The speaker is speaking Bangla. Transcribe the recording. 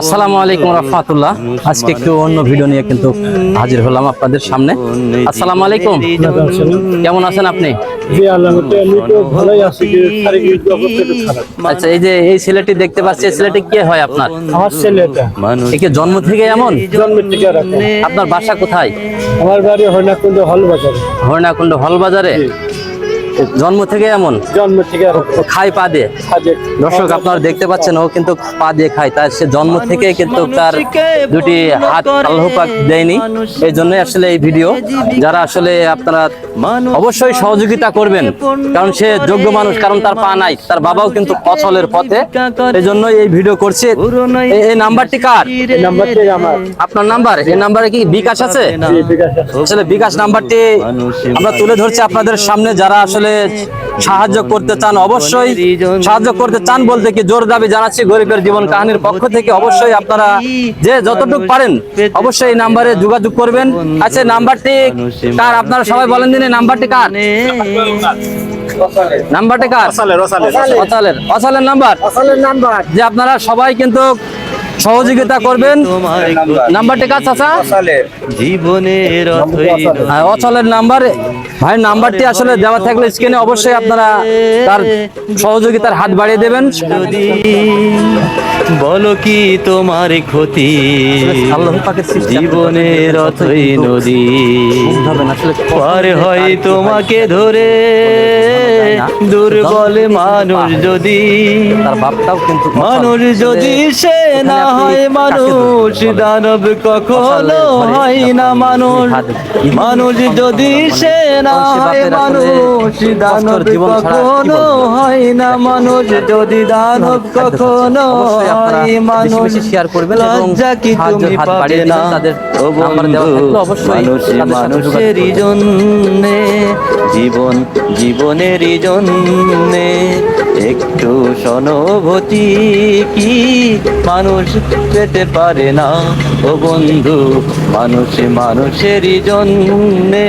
আসসালামু আলাইকুম রহমতুল্লাহ। আজকে একটু অন্য ভিডিও নিয়ে কিন্তু হাজির হলাম আপনাদের সামনে। আসসালামু আলাইকুম। কেমন আছেন আপনি? আচ্ছা এই যে এই ছেলেটি দেখতে পাচ্ছি এই ছেলেটি কে হয় আপনার? আমার ছেলে একে জন্ম থেকে এমন? থেকে আপনার বাসা কোথায়? আমার বাড়ি হল বাজারে হরিণাকুণ্ড হল বাজারে জন্ম থেকে এমন? জন্মের থেকে খায় পা দিয়ে দর্শক আপনারা দেখতে পাচ্ছেন ও কিন্তু পা দিয়ে খায়। তার সে জন্ম থেকে কিন্তু তার দুটি হাত আল্লাহ পাক দেয়নি। এই জন্যই আসলে এই ভিডিও যারা আসলে আপনারা অবশ্যই সহযোগিতা করবেন কারণ সে যোগ্য মানুষ কারণ তার পা নাই তার বাবাও কিন্তু অচলের পথে। এই জন্যই এই ভিডিও করছে। এই- নাম্বারটি কার? এই নাম্বারটি আমার। আপনার নাম্বার? এই নাম্বারে কি বিকাশ আছে? বিকাশ আছে। আসলে বিকাশ নাম্বারটি আমরা তুলে ধরছি আপনাদের সামনে যারা আসলে সাহায্য করতে চান অবশ্যই সাহায্য করতে চান বলতে কি জোর দাবি জানাচ্ছি গরিবের জীবন কাহিনীর পক্ষ থেকে। অবশ্যই আপনারা যে যতটুকু পারেন অবশ্যই এই নাম্বারে যোগাযোগ করবেন। আচ্ছা নাম্বারটি কার? আপনারা সবাই বলেন দিন নাম্বারটি কার? নাম্বারটি কার? অচালের অচালের নাম্বার? যে আপনারা সবাই কিন্তু সহযোগিতা করবেন। নাম্বারটি কার চাচা? জীবনের অচলের নাম্বার। ভাই নাম্বারটি আসলে দেওয়া থাকলে স্ক্রিনে অবশ্যই আপনারা তার সহযোগিতার হাত বাড়িয়ে দেবেন। বলো কি তোমার ক্ষতি? জীবনের অথই নদী। পার হয় তোমাকে ধরে। দুর্বল মানুষ যদি তার বাপটাও কিন্তু মানুষ যদি সে না হয় মানুষ দানব কখনো হয় না মানুষ। মানুষ যদি সে না হয় মানুষ দানব কখনো হয় না মানুষ। যদি দানব কখনো হয় মানুষ। শেয়ার করবে লজ্জা কি তুমি পাবে না? তাদের ও বন্ধু মানুষে মানুষেরই জন্যে জীবন জীবনেরই জন্যে একটু সনভূতি কি মানুষ পেতে পারে না? ও বন্ধু মানুষ মানুষেরই জন্যে